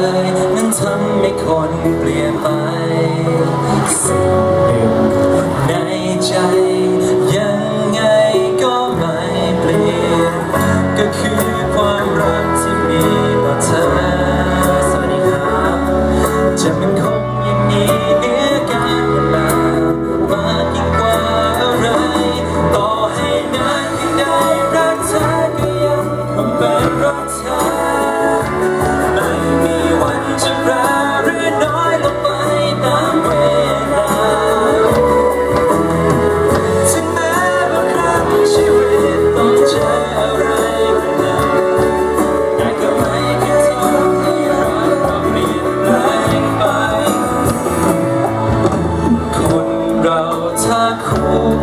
เลย นั้นทำให้คนเปลี่ยนไป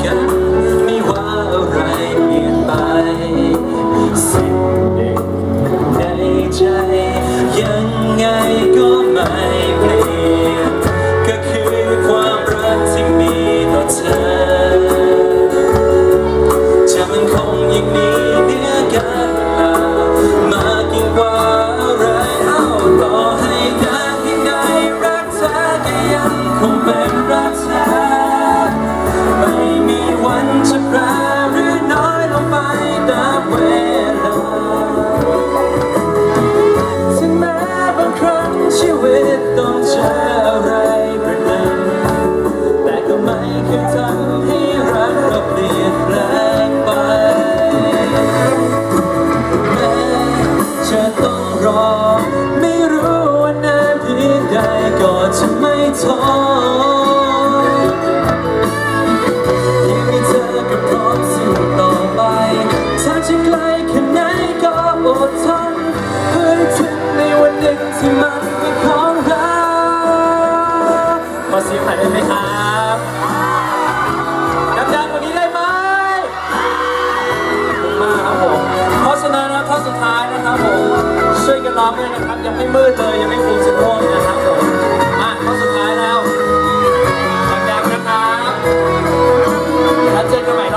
กันไม่ว่าอะไรเปลี่ยนไปสิ่งหนึ่งในใจยังไงก็ไม่เปลี่ยนก็คือความรักที่มีต่อเธอ จะไม่ท้อยังมีเธอก็พร้อมสู้ต่อไปถ้าจะไกลแค่ไหนก็อดทนเพื่อให้ถึงในวันหนึ่งที่มันเป็นของเราขอเสียงหน่อยได้ไหมครับดังๆกว่านี้ได้ไหมขอบคุณมากครับผมเพราะฉะนั้นนะท่อนสุดท้ายนะครับผมช่วยกันร้องด้วยนะครับยังไม่มืดเลยยังไม่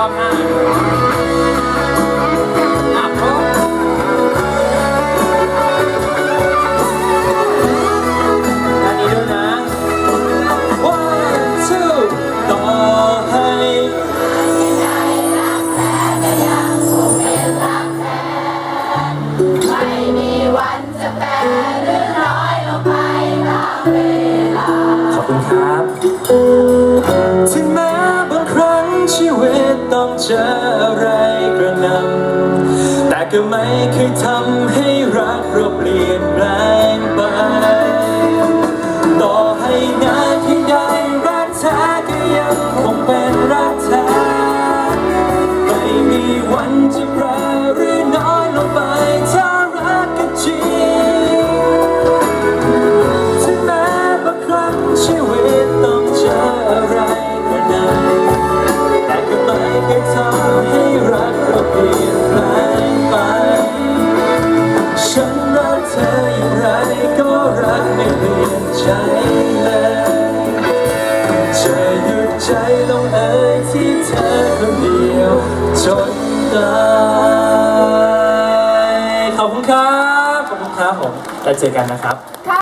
เจ อะไรกระนำแต่ก็ไม่เคยทำให้รักเราเปลี่ยนแปลงไป ต่อให้นานเพียงใดรักแท้ก็ยังคงเป็นรักแท้ไม่มีวันจะแปร ใจเลยจะหยุดใจลงเอ่ยที่เธอคนเดียวจนตายขอบคุณครับ ขอบคุณครับผมแล้วเจอกันนะครับ